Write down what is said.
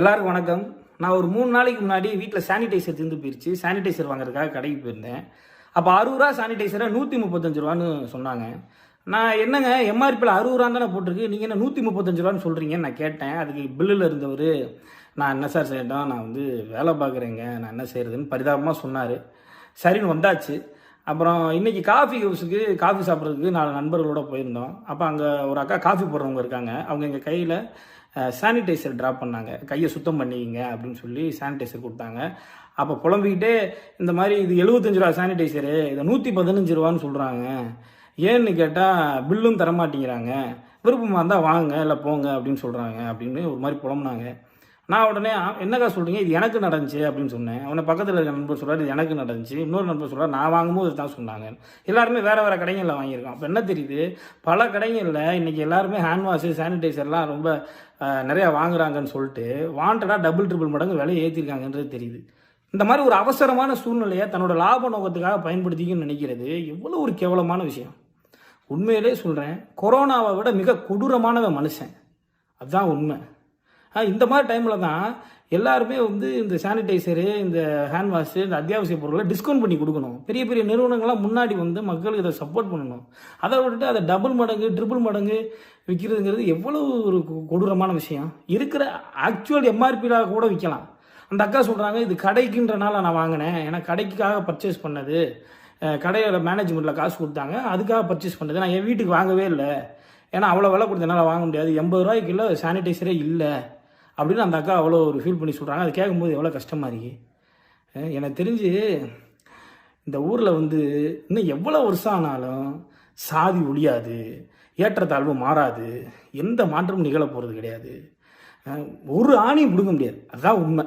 எல்லாருக்கும் வணக்கம். நான் ஒரு மூணு நாளைக்கு முன்னாடி வீட்டில் சானிடைசர் தீர்ந்து போயிருச்சு. சானிடைசர் வாங்குறதுக்காக கடைக்கு போயிருந்தேன். அப்போ அறுபது ரூபா சானிடைசரை நூற்றி முப்பத்தஞ்சு ரூபான்னு சொன்னாங்க. நான் என்னங்க எம்ஆர்பியில் அறுபது ரூபா தானே போட்டிருக்கு. நீங்கள் என்ன நூற்றி முப்பத்தஞ்சு ரூபான்னு சொல்கிறீங்கன்னு நான் கேட்டேன். அதுக்கு பில்லில் இருந்தவர் நான் என்ன சார் செய்யட்டோம்? நான் வந்து வேலை பார்க்குறேங்க. நான் என்ன செய்கிறதுன்னு பரிதாபமாக சொன்னார். சரின்னு வந்தாச்சு. அப்புறம் இன்னைக்கு காஃபி ஹவுஸுக்கு காஃபி சாப்பிட்றதுக்கு நாலு நண்பர்களோட போயிருந்தோம். அப்போ அங்கே ஒரு அக்கா காஃபி போடுறவங்க இருக்காங்க. அவங்க எங்கள் கையில் சானிடைசர் ட்ராப் பண்ணாங்க. கையை சுத்தம் பண்ணிக்கிங்க அப்படின்னு சொல்லி சானிடைசர் கொடுத்தாங்க. அப்போ புலம்பிக்கிட்டே இந்த மாதிரி இது எழுபத்தஞ்சு ரூபா சானிடைசரு இதை நூற்றி பதினஞ்சு ரூபான்னு சொல்கிறாங்க ஏன்னு கேட்டால் பில்லும் தரமாட்டேங்கிறாங்க. விருப்பமாக இருந்தால் வாங்க இல்லை போங்க அப்படின்னு சொல்கிறாங்க அப்படின்னு ஒரு மாதிரி புலம்புனாங்க. நான் உடனே என்னக்கா சொல்கிறீங்க இது எனக்கு நடந்துச்சு அப்படின்னு சொன்னேன். அவனை பக்கத்தில் இருக்க நண்பர் சொல்கிறார் இது எனக்கு நடந்துச்சு. இன்னொரு நண்பர் சொல்கிறார் நான் வாங்கும்போது தான் சொன்னாங்க. எல்லாருமே வேறு வேறு கடைகளில் வாங்கியிருக்கோம். அப்போ என்ன தெரியுது? பல கடைகளில் இன்றைக்கி எல்லாருமே ஹேண்ட் வாஷு சானிடைசர்லாம் ரொம்ப நிறையா வாங்குறாங்கன்னு சொல்லிட்டு வாண்டடாக டபுள் ட்ரிபிள் மடங்கு விலை ஏற்றிருக்காங்கன்றது தெரியுது. இந்த மாதிரி ஒரு அவசரமான சூழ்நிலையை தன்னோட லாப நோக்கத்துக்காக பயன்படுத்திக்கணும்னு நினைக்கிறது எவ்வளோ ஒரு கேவலமான விஷயம். உண்மையிலே சொல்கிறேன் கொரோனாவை விட மிக கொடூரமானவன் மனுஷன். அதுதான் உண்மை. இந்த மாதிரி டைமில் தான் எல்லாருமே வந்து இந்த சானிடைசரு இந்த ஹேண்ட் வாஷு இந்த அத்தியாவசிய பொருளை டிஸ்கவுண்ட் பண்ணி கொடுக்கணும். பெரிய பெரிய நிறுவனங்கள்லாம் முன்னாடி வந்து மக்களுக்கு இதை சப்போர்ட் பண்ணணும். அதை விட்டுட்டு அதை டபுள் மடங்கு ட்ரிபிள் மடங்கு விற்கிறதுங்கிறது எவ்வளவு ஒரு கொடூரமான விஷயம். இருக்கிற ஆக்சுவல் எம்ஆர்பியில் கூட விற்கலாம் அந்த அக்கா சொல்கிறாங்க இது கடைக்குன்றனால நான் வாங்கினேன். ஏன்னா கடைக்காக பர்ச்சேஸ் பண்ணது. கடையோட மேனேஜ்மெண்ட்டில் காசு கொடுத்தாங்க. அதுக்காக பர்ச்சேஸ் பண்ணது. நான் என் வீட்டுக்கு வாங்கவே இல்லை. ஏன்னா அவ்வளோ விலை கொடுத்தனால என்னால் வாங்க முடியாது. எண்பது ரூபாய்க்கு சானிடைசரே இல்லை. அப்படின்னு அந்த அக்கா அவ்வளோ ஒரு ஃபீல் பண்ணி சொல்கிறாங்க அது கேட்கும்போது எவ்வளோ கஷ்டமாக இருக்கு. எனக்கு தெரிஞ்சு இந்த ஊரில் வந்து இன்னும் எவ்வளோ வருஷம் ஆனாலும் சாதி ஒழியாது ஏற்றத்தாழ்வு மாறாது எந்த மாற்றமும் நிகழ போகிறது கிடையாது. ஒரு ஆணையும் பிடுங்க முடியாது. அதுதான் உண்மை.